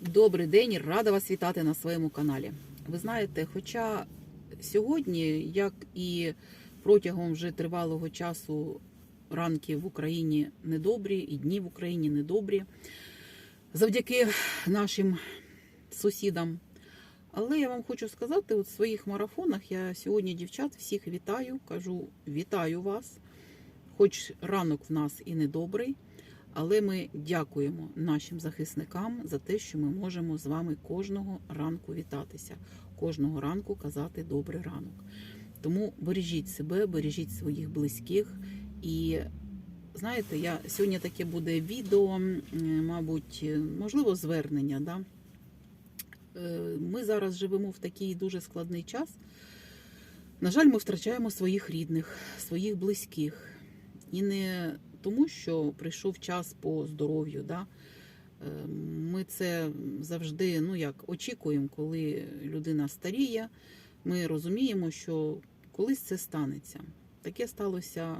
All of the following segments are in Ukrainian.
Добрий день, рада вас вітати на своєму каналі. Ви знаєте, хоча сьогодні, як і протягом вже тривалого часу ранки в Україні недобрі, і дні в Україні недобрі, завдяки нашим сусідам. Але я вам хочу сказати, от в своїх марафонах я сьогодні дівчат всіх вітаю, кажу вітаю вас. Хоч ранок в нас і недобрий, але ми дякуємо нашим захисникам за те, що ми можемо з вами кожного ранку вітатися, кожного ранку казати добрий ранок. Тому бережіть себе, бережіть своїх близьких. І знаєте, я сьогодні таке буде відео, мабуть, можливо, звернення. Да? Е, Ми зараз живемо в такий дуже складний час. На жаль, ми втрачаємо своїх рідних, своїх близьких. І не тому, що прийшов час по здоров'ю. Да? Е, Ми це завжди ну як, очікуємо, коли людина старіє. Ми розуміємо, що колись це станеться. Таке сталося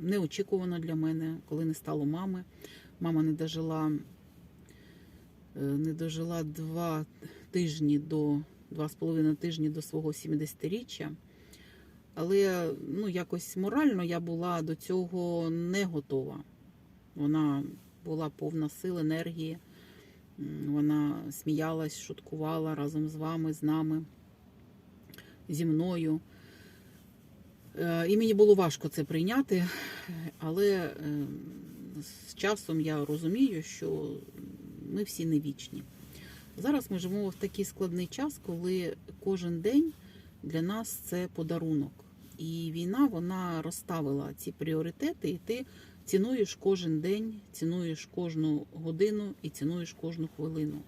неочікувано для мене, коли не стало мами. Мама не дожила, е, не дожила два тижні до два з половиною тижні до свого 70-річчя. Але ну, якось морально я була до цього не готова. Вона була повна сил, енергії. Вона сміялась, шуткувала разом з вами, з нами, зі мною. Е, І мені було важко це прийняти, але е, з часом я розумію, що ми всі не вічні. Зараз ми живемо в такий складний час, коли кожен день для нас це подарунок. І війна вона розставила ці пріоритети, і ти цінуєш кожен день, цінуєш кожну годину і цінуєш кожну хвилину.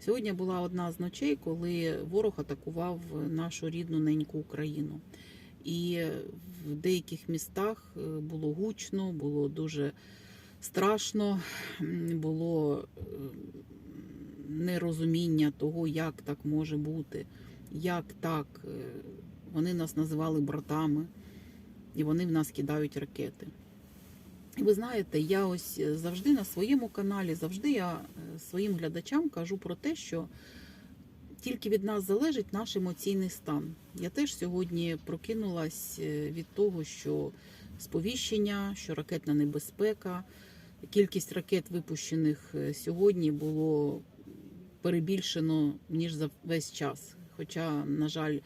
Сьогодні була одна з ночей, коли ворог атакував нашу рідну неньку Україну. І в деяких містах е, було гучно, було дуже страшно, було е, нерозуміння того, як так може бути, як так. Е, Вони нас називали братами, і вони в нас кидають ракети. І ви знаєте, я ось завжди на своєму каналі, завжди я е, своїм глядачам кажу про те, що тільки від нас залежить наш емоційний стан. Я теж сьогодні прокинулась е, від того, що сповіщення, що ракетна небезпека, кількість ракет, випущених е, сьогодні, було перебільшено ніж за весь час. Хоча, на жаль,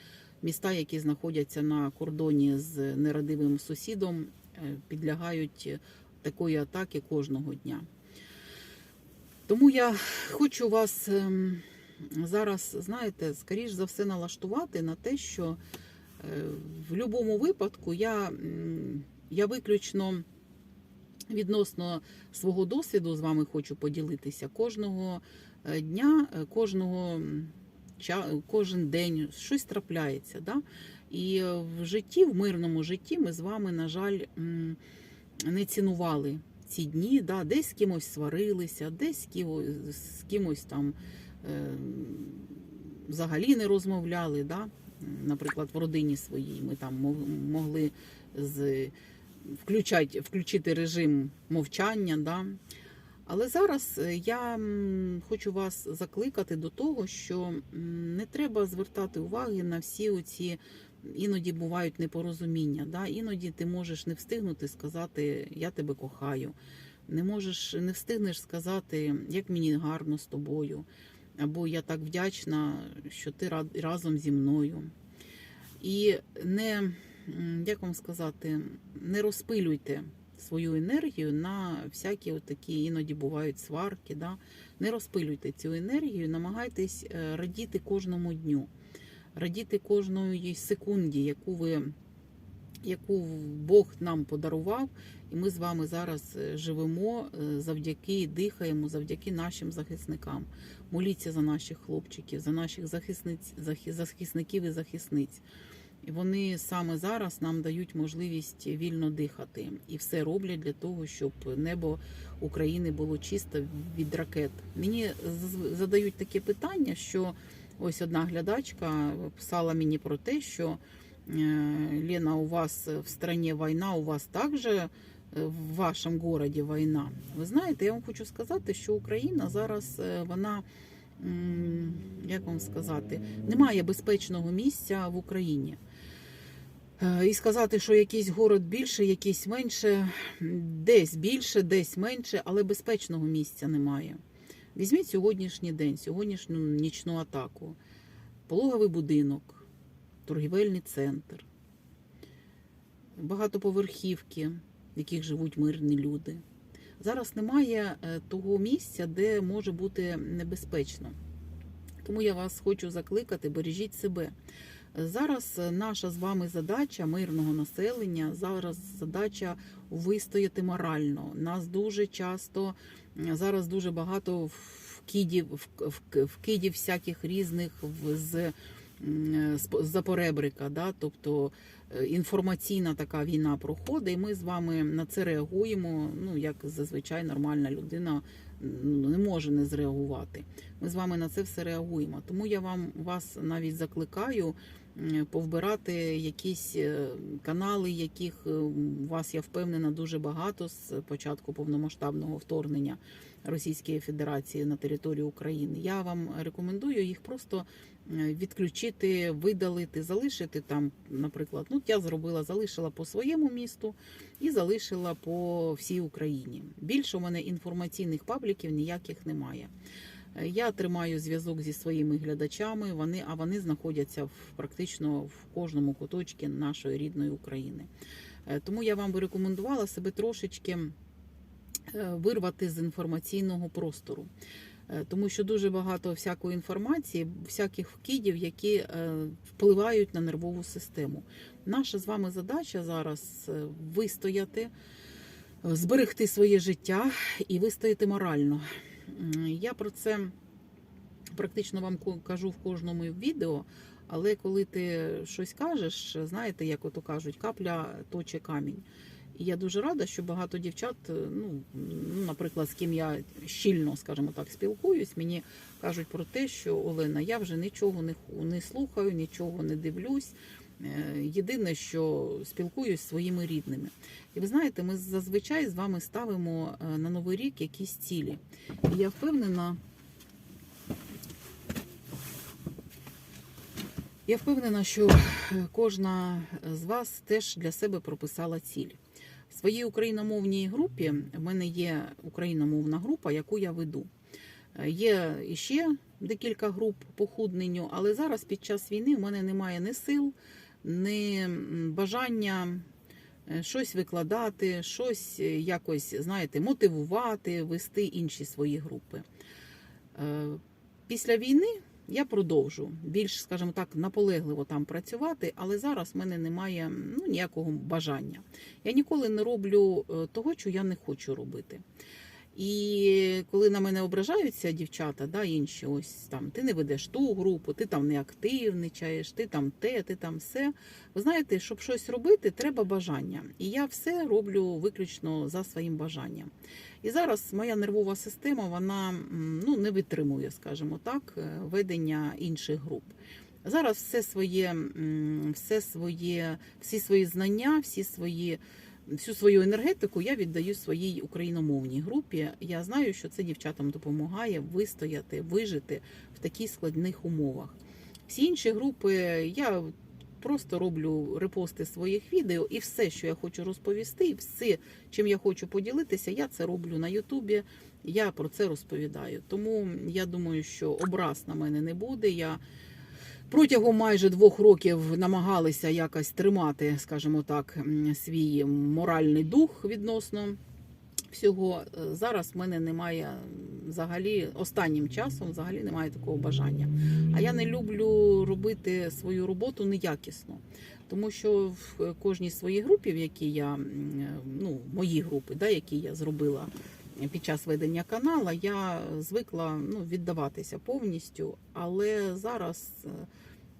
міста, які знаходяться на кордоні з нерадивим сусідом, е, підлягають такої атаки кожного дня. Тому я хочу вас ем, зараз, знаєте, скоріш за все налаштувати на те, що е, в будь-якому випадку я, я виключно відносно свого досвіду з вами хочу поділитися. Кожного е, дня, кожного кожен день щось трапляється. Да? І е, в житті, в мирному житті, ми з вами, на жаль, не цінували ці дні, да? десь з кимось сварилися, десь з кимось, там е, взагалі не розмовляли. Да? Наприклад, в родині своїй ми там могли з, включать, включити режим мовчання. Да? Але зараз е, я хочу вас закликати до того, що не треба звертати уваги на всі оці іноді бувають непорозуміння. Да? Іноді ти можеш не встигнути сказати Я тебе кохаю. Не можеш, не встигнеш сказати, як мені гарно з тобою, або я так вдячна, що ти ра- разом зі мною. І не, як вам сказати, не розпилюйте свою енергію на всякі такі іноді бувають сварки. Да? Не розпилюйте цю енергію, намагайтесь е, радіти кожному дню, радіти кожної секунді, яку ви. Яку Бог нам подарував, і ми з вами зараз е, живемо е, завдяки дихаємо, завдяки нашим захисникам. Моліться за наших хлопчиків, за наших захисниць, захисників і захисниць. І вони саме зараз нам дають можливість вільно дихати і все роблять для того, щоб небо України було чисте від ракет. Мені задають таке питання, що ось одна глядачка писала мені про те, що е, Лена, у вас в стране війна, у вас також е, в вашому городі війна. Ви знаєте, я вам хочу сказати, що Україна зараз е, вона, як вам сказати, немає безпечного місця в Україні. Е, І сказати, що якийсь город більше, якийсь менше, десь більше, десь менше, але безпечного місця немає. Візьміть сьогоднішній день, сьогоднішню нічну атаку, пологовий будинок, торгівельний центр, багатоповерхівки, в яких живуть мирні люди. Зараз немає е, того місця, де може бути небезпечно. Тому я вас хочу закликати, бережіть себе. Зараз е, наша з вами задача мирного населення, зараз задача вистояти морально. Нас дуже часто е, зараз дуже багато вкидів, вкидів всяких різних в- з, з поребрика. Да? Тобто е, інформаційна така війна проходить, і ми з вами на це реагуємо. Ну як зазвичай нормальна людина не може не зреагувати. Ми з вами на це все реагуємо. Тому я вам вас навіть закликаю повбирати якісь е, канали, яких е, у вас я впевнена дуже багато з початку повномасштабного вторгнення Російської Федерації на територію України. Я вам рекомендую їх просто е, відключити, видалити, залишити там, наприклад, ну я зробила, залишила по своєму місту і залишила по всій Україні. Більше у мене інформаційних пабліків ніяких немає. Я тримаю зв'язок зі своїми глядачами. Вони а вони знаходяться в практично в кожному куточці нашої рідної України. Е, Тому я вам би рекомендувала себе трошечки е, вирвати з інформаційного простору. Е, Тому що дуже багато всякої інформації, всяких вкидів, які впливають на нервову систему. Наша з вами задача зараз вистояти, зберегти своє життя і вистояти морально. Я про це практично вам кажу в кожному відео, але коли ти щось кажеш, знаєте, як ото кажуть, капля точе камінь. І я дуже рада, що багато дівчат, е, ну, ну, наприклад, з ким я щільно, скажімо так, спілкуюсь, мені кажуть про те, що Олена, я вже нічого не, не слухаю, нічого не дивлюсь. Е, Єдине, що спілкуюсь зі своїми рідними. І ви знаєте, ми зазвичай з вами ставимо е, на новий рік якісь цілі. І я впевнена. Я впевнена, що е, кожна з вас теж для себе прописала ціль. В своїй україномовній групі в мене є україномовна група, яку я веду. Є іще декілька груп по худненню, але зараз під час війни в мене немає ні сил, м, бажання е, щось викладати, щось е, якось, знаєте, мотивувати, вести інші свої групи. Е, Після війни я продовжу більш, скажімо так, наполегливо там працювати, але зараз в мене немає ну, ніякого бажання. Я ніколи не роблю того, що я не хочу робити. І коли на мене ображаються дівчата, да, інші, ось там ти не ведеш ту групу, ти там не активничаєш, ти там те, ти там все. Ви знаєте, щоб щось робити, треба бажання. І я все роблю виключно за своїм бажанням. І зараз моя нервова система вона ну, не витримує, скажімо так, е, ведення інших груп. Зараз все своє, все своє, всі свої знання, всі свої, всю свою енергетику я віддаю своїй україномовній групі. Я знаю, що це дівчатам допомагає вистояти, вижити в таких складних умовах. Всі інші групи я просто роблю репости своїх відео, і все, що я хочу розповісти, і все, чим я хочу поділитися, я це роблю на Ютубі. Я про це розповідаю. Тому я думаю, що образ на мене не буде. Я протягом майже двох років намагалися якось тримати, скажімо так, свій моральний дух відносно всього. Е, Зараз в мене немає взагалі останнім часом взагалі немає такого бажання. А я не люблю робити свою роботу неякісно. Тому що в кожній своїй групі, в якій я ну, мої групи, да, які я зробила під час ведення канала, я звикла ну, віддаватися повністю, але зараз е,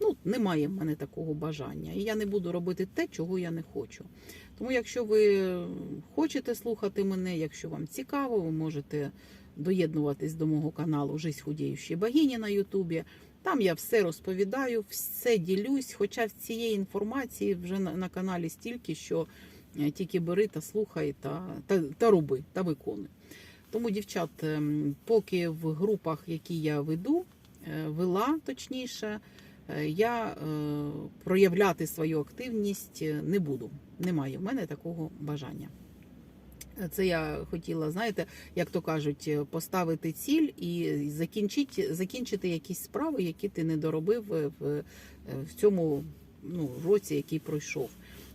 ну, немає в мене такого бажання. І я не буду робити те, чого я не хочу. Тому, якщо ви хочете слухати мене, якщо вам цікаво, ви можете доєднуватись до мого каналу Жизнь худіючої богині на Ютубі. Там я все розповідаю, все ділюсь. Хоча цієї інформації вже на, на каналі стільки, що Тільки бери та слухай та, та, та роби, та виконуй. Тому, дівчат, ем, поки в групах, які я веду, е, вела точніше, е, я е, проявляти свою активність е, не буду. Немає в мене такого бажання. Це я хотіла, знаєте, як то кажуть, е, поставити ціль і закінчити, закінчити якісь справи, які ти не доробив е, в, е, в цьому ну, році, який пройшов.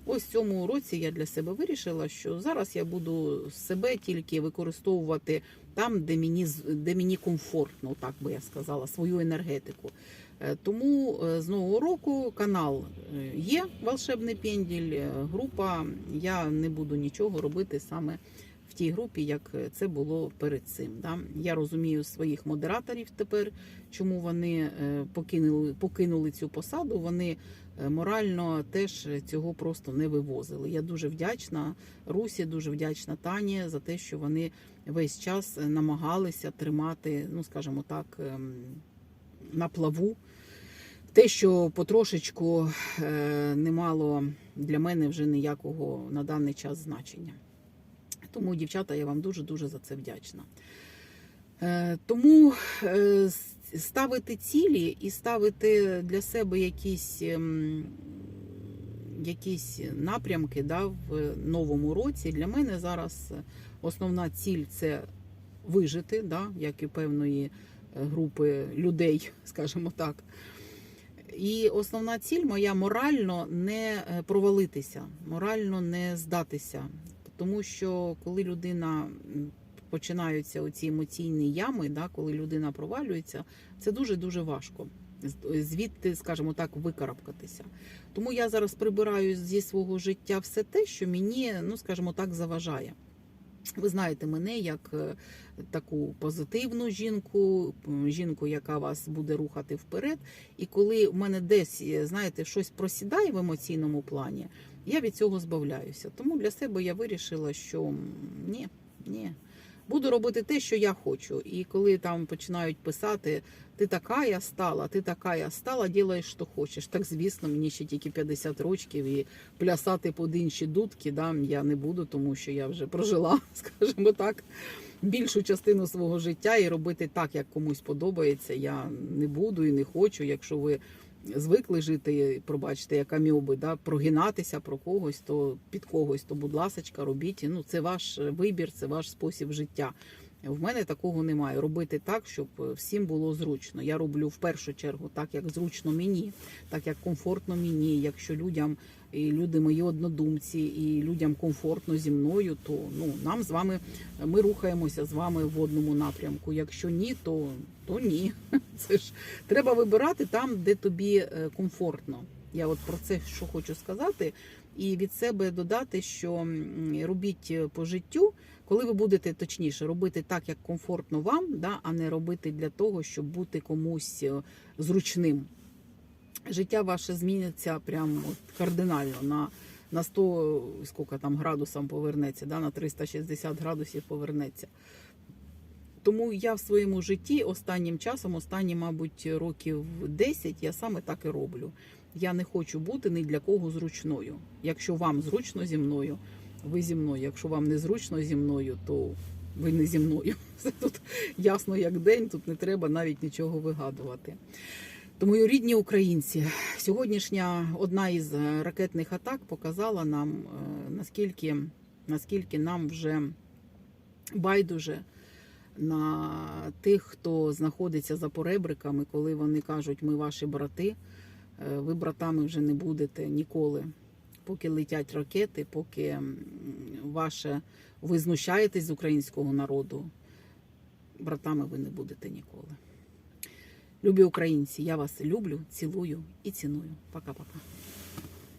Ось в цьому році я для себе вирішила, що зараз я буду себе тільки використовувати там, де мені де мені комфортно, так би я сказала, свою енергетику. Е, Тому е, з нового року канал е, є волшебний пенділь, група. Я не буду нічого робити саме тій групі, як це було перед цим. Да? Я розумію своїх модераторів тепер, чому вони е, покинули, покинули цю посаду. Вони е, морально теж цього просто не вивозили. Я дуже вдячна Русі, дуже вдячна Тані за те, що вони весь час намагалися тримати, ну скажімо так, ем, на плаву. Те, що потрошечку е, не мало для мене вже ніякого на даний час значення. Тому, дівчата, я вам дуже-дуже за це вдячна. Е, Тому е, ставити цілі і ставити для себе якісь, ем, якісь напрямки да, в новому році. Для мене зараз основна ціль це вижити, да, як і певної е, групи людей, скажімо так. І основна ціль моя морально не провалитися, морально не здатися. Тому що коли людина починаються оці емоційні ями, да, коли людина провалюється, це дуже дуже важко. Звідти, скажімо так, викарабкатися. Тому я зараз прибираю зі свого життя все те, що мені, ну скажімо так, заважає. Ви знаєте мене як е, таку позитивну жінку, жінку, яка вас буде рухати вперед. І коли в мене десь, е, знаєте, щось просідає в емоційному плані, я від цього збавляюся. Тому для себе я вирішила, що ні, ні. Буду робити те, що я хочу. І коли там починають писати, ти така я стала, ти така я стала, ділаєш, що хочеш. Так, звісно, мені ще тільки 50 років і плясати під інші дудки да, я не буду, тому що я вже прожила, скажімо так, більшу частину свого життя і робити так, як комусь подобається, я не буду і не хочу. Якщо ви звикли жити, пробачте, як аміоби, да, прогинатися про когось, то під когось, то будь ласочка, робіть. Ну, це ваш вибір, це ваш спосіб життя. В мене такого немає. Робити так, щоб всім було зручно. Я роблю в першу чергу так, як зручно мені, так як комфортно мені. Якщо людям і люди мої однодумці, і людям комфортно зі мною, то ну нам з вами ми рухаємося з вами в одному напрямку. Якщо ні, то, то ні. Це ж треба вибирати там, де тобі е, комфортно. Я от про це що хочу сказати, і від себе додати, що робіть е, по життю, коли ви будете точніше робити так, як комфортно вам, да, а не робити для того, щоб бути комусь е, зручним. Життя ваше зміниться прямо кардинально на, на 100 скільки там градусів повернеться, да, на 360 градусів повернеться. Тому я в своєму житті останнім часом, останні, мабуть, років 10, я саме так і роблю. Я не хочу бути ні для кого зручною. Якщо вам зручно зі мною, ви зі мною. Якщо вам не зручно зі мною, то ви не зі мною. Все тут ясно як день, тут не треба навіть нічого вигадувати. Тому, рідні українці, сьогоднішня одна із е, ракетних атак показала нам, е, наскільки, наскільки нам вже байдуже на тих, хто знаходиться за поребриками, коли вони кажуть, ми ваші брати, ви братами вже не будете ніколи. Поки летять ракети, поки ваше ви знущаєтесь з українського народу, братами ви не будете ніколи. Любі українці, я вас люблю, цілую і ціную. Пока-пока.